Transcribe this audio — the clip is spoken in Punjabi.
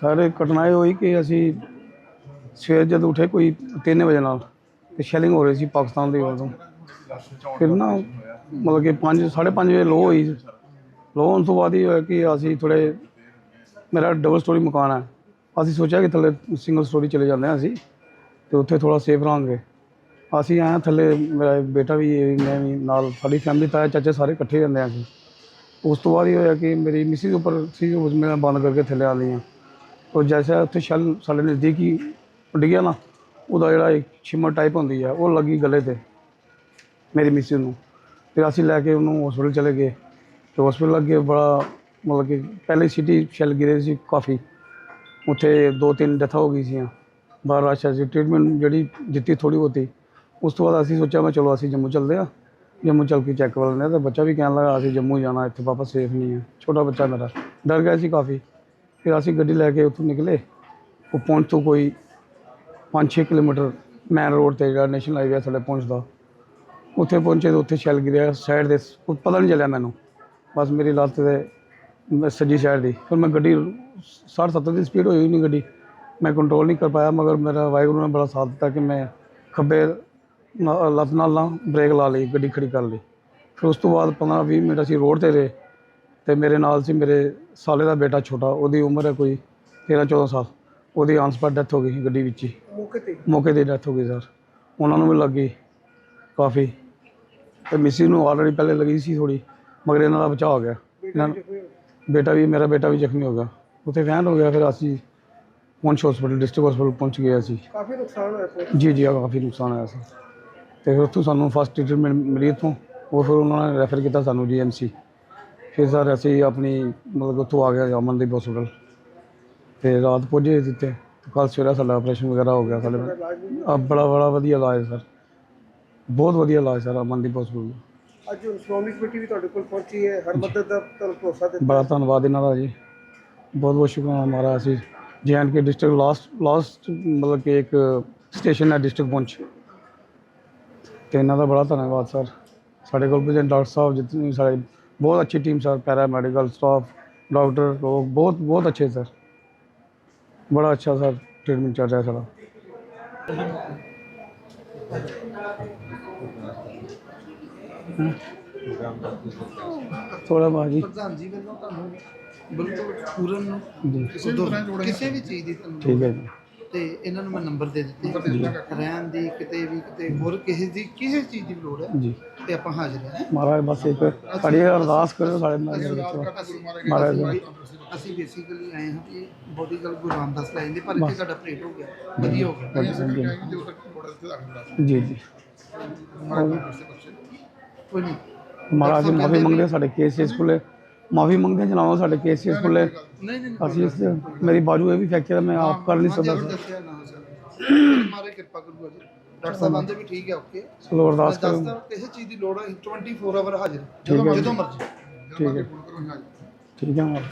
ਸਰ ਘਟਨਾ ਇਹ ਹੋਈ ਕਿ ਅਸੀਂ ਸਵੇਰ ਜਦ ਉੱਠੇ ਕੋਈ 3 ਵਜੇ ਨਾਲ ਤੇ ਸ਼ੈਲਿੰਗ ਹੋ ਰਹੀ ਸੀ ਪਾਕਿਸਤਾਨ ਦੀ ਵੱਲੋਂ। ਫਿਰ ਨਾ ਮਤਲਬ ਕਿ 5 5:30 ਵਜੇ ਲੋ ਹੋਈ। ਲੋ ਹੋਣ ਤੋਂ ਬਾਅਦ ਇਹ ਹੋਇਆ ਕਿ ਅਸੀਂ ਥੋੜੇ ਮੇਰਾ ਡਬਲ ਸਟੋਰੀ ਮਕਾਨ ਹੈ। ਅਸੀਂ ਸੋਚਿਆ ਕਿ ਥੱਲੇ ਸਿੰਗਲ ਸਟੋਰੀ ਚਲੇ ਜਾਂਦੇ ਹਾਂ ਅਸੀਂ ਤੇ ਉੱਥੇ ਥੋੜਾ ਸੇਫ ਰਹਾਂਗੇ। ਅਸੀਂ ਆਏ ਹਾਂ ਥੱਲੇ, ਮੇਰਾ ਬੇਟਾ ਵੀ, ਇਹ ਮੈਂ ਵੀ ਨਾਲ ਸਾਡੀ ਫੈਮਿਲੀ ਤਾਇਆ, ਚਾਚੇ ਸਾਰੇ ਇਕੱਠੇ ਜਾਂਦੇ ਹਾਂ ਅਸੀਂ। ਉਸ ਤੋਂ ਬਾਅਦ ਇਹ ਹੋਇਆ ਕਿ ਮੇਰੀ ਮਿਸਿਸ ਉੱਪਰ ਸੀ ਉਸ ਮੈਂ ਬੰਦ ਕਰਕੇ ਥੱਲੇ ਆ ਗਈਆਂ। ਉਹ ਜੈਸਾ ਉੱਥੇ ਸ਼ੈਲ ਸਾਡੇ ਨਜ਼ਦੀਕ ਹੀ ਡਿੱਗਿਆ ਨਾ, ਉਹਦਾ ਜਿਹੜਾ ਇੱਕ ਸ਼ਿਮਰ ਟਾਈਪ ਹੁੰਦੀ ਹੈ ਉਹ ਲੱਗੀ ਗਲੇ ਤੇ ਮੇਰੀ ਮਿਸਿਸ ਨੂੰ। ਫਿਰ ਅਸੀਂ ਲੈ ਕੇ ਉਹਨੂੰ ਹਸਪੀਟਲ ਚਲੇ ਗਏ। ਤੇ ਹਸਪੀਟਲ ਲੱਗੇ ਬੜਾ ਮਤਲਬ ਕਿ ਪਹਿਲੇ ਸਿਟੀ ਸ਼ੈਲ ਗਿਰੇ ਸੀ ਕਾਫੀ। ਉੱਥੇ ਦੋ ਤਿੰਨ ਡੈਥਾਂ ਹੋ ਗਈ ਸੀਆਂ। ਬਾਹਰ ਅੱਛਾ ਸੀ ਟ੍ਰੀਟਮੈਂਟ ਜਿਹੜੀ ਦਿੱਤੀ ਥੋੜੀ ਬਹੁਤੀ। ਉਸ ਤੋਂ ਬਾਅਦ ਅਸੀਂ ਸੋਚਿਆ ਮੈਂ ਚਲੋ ਅਸੀਂ ਜੰਮੂ ਚੱਲਦੇ ਆ ਜੰਮੂ ਚੱਲ ਕੇ ਚੈੱਕ ਕਰ ਲੈਂਦੇ ਹਾਂ। ਤਾਂ ਬੱਚਾ ਵੀ ਕਹਿਣ ਲੱਗਾ, ਅਸੀਂ ਜੰਮੂ ਜਾਣਾ, ਇੱਥੇ ਵਾਪਸ ਸੇਫ ਨਹੀਂ ਹੈ। ਛੋਟਾ ਬੱਚਾ ਮੇਰਾ। ਡਰ ਗਿਆ ਸੀ ਕਾਫੀ। ਫਿਰ ਅਸੀਂ ਗੱਡੀ ਲੈ ਕੇ ਉੱਥੋਂ ਨਿਕਲੇ। ਉਹ ਪਹੁੰਚ ਤੋਂ ਕੋਈ 5-6 ਕਿਲੋਮੀਟਰ ਮੈਨ ਰੋਡ ਤੇ ਜਿਹੜਾ ਨੈਸ਼ਨਲ ਹਾਈਵੇ ਥੱਲੇ ਪਹੁੰਚਦਾ ਉੱਥੇ ਪਹੁੰਚੇ ਤਾਂ ਉੱਥੇ ਛਲ ਗਿਰਿਆ ਸਾਈਡ ਦੇ ਉਹ ਪਤਾ ਨਹੀਂ ਚੱਲਿਆ ਮੈਨੂੰ। ਬਸ ਮੇਰੀ ਲੱਤ ਦੇ ਸੱਜੀ ਸਾਈਡ ਦੀ। ਫਿਰ ਮੈਂ ਗੱਡੀ 60-70 ਦੀ ਸਪੀਡ ਹੋਈ ਨਹੀਂ ਗੱਡੀ। ਮੈਂ ਕੰਟਰੋਲ ਨਹੀਂ ਕਰ ਪਾਇਆ, ਮਗਰ ਮੇਰਾ ਵਾਹਿਗੁਰੂ ਨੇ ਬੜਾ ਸਾਥ ਦਿੱਤਾ ਕਿ ਮੈਂ ਖੱਬੇ ਨਾ- ਲੱਤ ਨਾਲ ਨਾ ਬ੍ਰੇਕ ਲਾ ਲਈ, ਗੱਡੀ ਖੜੀ ਕਰ ਲਈ। ਫਿਰ ਉਸ ਤੋਂ ਬਾਅਦ 15-20 ਮਿੰਟ ਅਸੀਂ ਰੋਡ ਤੇ ਰਹੇ। ਤੇ ਮੇਰੇ ਨਾਲ ਸੀ ਮੇਰੇ ਸਾਲੇ ਦਾ ਬੇਟਾ ਛੋਟਾ ਉਹਦੀ ਉਮਰ ਹੈ ਕੋਈ 13-14 ਸਾਲ ਉਹਦੀ ਆਨ ਸਪਾਟ ਡੈਥ ਹੋ ਗਈ ਗੱਡੀ ਵਿੱਚ ਹੀ। ਮੌਕੇ ਤੇ? ਮੌਕੇ ਤੇ ਡੈਥ ਹੋ ਗਈ ਸਰ। ਉਹਨਾਂ ਨੂੰ ਵੀ ਲੱਗੀ ਕਾਫੀ। ਤੇ ਮਿਸੀ ਨੂੰ ਆਲਰੇਡੀ ਪਹਿਲੇ ਲੱਗੀ ਸੀ ਥੋੜੀ ਮਗਰ ਇਹਨਾਂ ਦਾ ਬਚਾਅ ਹੋ ਗਿਆ। ਇਹਨਾਂ ਬੇਟਾ ਵੀ ਮੇਰਾ ਬੇਟਾ ਵੀ ਜ਼ਖਮੀ ਹੋ ਗਿਆ। ਉੱਥੇ ਫੈਨ ਹੋ ਗਿਆ ਫਿਰ ਅਸੀਂ ਪਹੁੰਚ ਹਸਪੀਟਲ ਡਿਸਟ੍ਰਿਕਟ ਹਸਪੀਟਲ ਪਹੁੰਚ ਗਏ ਅਸੀਂ। ਕਾਫੀ ਨੁਕਸਾਨ ਹੋਇਆ ਫਿਰ ਜੀ ਜੀ ਕਾਫੀ ਨੁਕਸਾਨ ਆਇਆ ਸੀ ਤੇ ਫਿਰ ਉੱਥੋਂ ਸਾਨੂੰ ਫਸਟ ਟ੍ਰੀਟਮੈਂਟ ਮਿਲੀ ਇੱਥੋਂ ਉਹ ਫਿਰ ਉਹਨਾਂ ਨੇ ਰੈਫਰ ਕੀਤਾ ਸਾਨੂੰ ਜੀਐਮਸੀ ਫਿਰ ਸਰ ਅਸੀਂ ਆਪਣੀ ਮਤਲਬ ਉੱਥੋਂ ਆ ਗਿਆ ਅਮਨਦੀਪ ਹਸਪੀਟਲ ਤੇ ਰਾਤ ਪਹੁੰਚੇ ਦਿੱਤੇ ਕੱਲ ਸਵੇਰੇ ਸਾਡਾ ਆਪਰੇਸ਼ਨ ਵਗੈਰਾ ਹੋ ਗਿਆ ਸਾਡੇ ਆ ਬੜਾ ਬੜਾ ਵਧੀਆ ਇਲਾਜ ਸਰ। ਬਹੁਤ ਵਧੀਆ ਇਲਾਜ ਸਰ ਅਮਨਦੀਪ ਹਸਪੀਟਲ ਅੱਜ ਸ਼੍ਰੋਮਣੀ ਕਮੇਟੀ ਵੀ ਤੁਹਾਡੇ ਕੋਲ ਪਹੁੰਚੀ ਹੈ। ਹਰ ਮਦਦ ਦਾ ਤੁਹਾਨੂੰ ਭਰੋਸਾ ਦਿੱਤਾ। ਬੜਾ ਧੰਨਵਾਦ ਇਹਨਾਂ ਦਾ ਜੀ। ਬਹੁਤ ਬਹੁਤ ਸ਼ੁਕਰਾਨਾ ਅਸੀਂ J and K district last last ਮਤਲਬ ਕਿ ਇੱਕ ਸਟੇਸ਼ਨ ਹੈ ਡਿਸਟ੍ਰਿਕਟ ਪਹੁੰਚ ਤੇ ਇਹਨਾਂ ਦਾ ਬੜਾ ਧੰਨਵਾਦ ਸਰ। ਸਾਡੇ ਕੋਲ ਵੀ ਡਾਕਟਰ ਸਾਹਿਬ ਜਿਤਨੀ ਸਾਡੇ ਬਹੁਤ ਅੱਛੀ team sir paramedical staff doctor ਲੋਕ ਬਹੁਤ ਬਹੁਤ ਅੱਛੇ ਸਰ ਬੜਾ ਅੱਛਾ ਸਰ ਟ੍ਰੀਟਮੈਂਟ ਚੱਲ ਰਿਹਾ ਸਾਡਾ ਥੋੜਾ ਬਾਜੀ ਪ੍ਰਧਾਨ ਜੀ ਵੱਲੋਂ ਤੁਹਾਨੂੰ ਬਿਲਕੁਲ ਪੂਰਨ ਜੀ ਕਿਸੇ ਵੀ ਚੀਜ਼ ਦੀ ਤੁਹਾਨੂੰ ਠੀਕ ਹੈ ਜੀ ਤੇ ਇਹਨਾਂ ਨੂੰ ਮੈਂ ਨੰਬਰ ਦੇ ਦਿੱਤੇ। ਰਹਿਣ ਦੀ ਕਿਤੇ ਵੀ ਕਿਤੇ ਹੋਰ ਕਿਸੇ ਦੀ ਕਿਸੇ ਚੀਜ਼ ਦੀ ਲੋੜ ਹੈ ਜੀ। ਤੇ ਆਪਾਂ ਹਾਜ਼ਰ ਹਾਂ। ਮਹਾਰਾਜ ਬਸ ਇੱਕ ਸਾਡੀ ਅਰਦਾਸ ਕਰੋ ਸਾਡੇ ਨਾਲ ਦੇ ਵਿੱਚ ਅਸੀਂ ਮਹਾਰਾਜ ਅਸੀਂ- ਅਸੀਂ ਬੇਸਿਕਲੀ ਆਏ ਹਾਂ ਕਿ ਬੋਡੀ ਗੱਲ ਗੁਰੂ ਰਾਮਦਾਸ ਲੈ ਜਾਂਦੇ ਪਰ ਇੱਥੇ ਸਾਡਾ ਆਪਰੇਟ ਹੋ ਗਿਆ। ਵਧੀਆ ਹੋ ਗਿਆ। ਜੀ ਜੀ। ਕੋਈ ਨਹੀਂ। ਮਹਾਰਾਜ ਮਾਫੀ ਮੰਗਦੇ ਸਾਡੇ ਕੇਸਿਸ ਖੁੱਲੇ ਮਾਫੀ ਮੰਗਦੇ ਜਨਾਬ ਸਾਡੇ ਕੇਸਿਸ ਖੁੱਲੇ ਨਹੀਂ ਨਹੀਂ ਅਸੀਂ ਇਸ ਮੇਰੀ ਬਾਜੂ ਇਹ ਵੀ ਫ੍ਰੈਕਚਰ ਹੈ ਮੈਂ ਆਪ ਕਰ ਨਹੀਂ ਸਕਦਾ ਜਰੂਰ ਦੱਸਿਆ ਨਾ ਸਰ ਮਾਰੇ ਕਿਰਪਾ ਕਰੂਗਾ ਜੀ ਡਾਕਟਰ ਸਾਹਿਬ ਆਂਦੇ ਵੀ ਠੀਕ ਹੈ ਓਕੇ ਚਲੋ ਅਰਦਾਸ ਕਰੋ ਦੱਸਦਾ ਕਿਸੇ ਚੀਜ਼ ਦੀ ਲੋੜ ਹੈ 24 ਆਵਰ ਹਾਜ਼ਰ ਠੀਕ ਹੈ। ਜਦੋਂ ਮਰਜ਼ੀ ਠੀਕ ਹੈ ਠੀਕ ਹੈ ਮਹਾਰਾਜ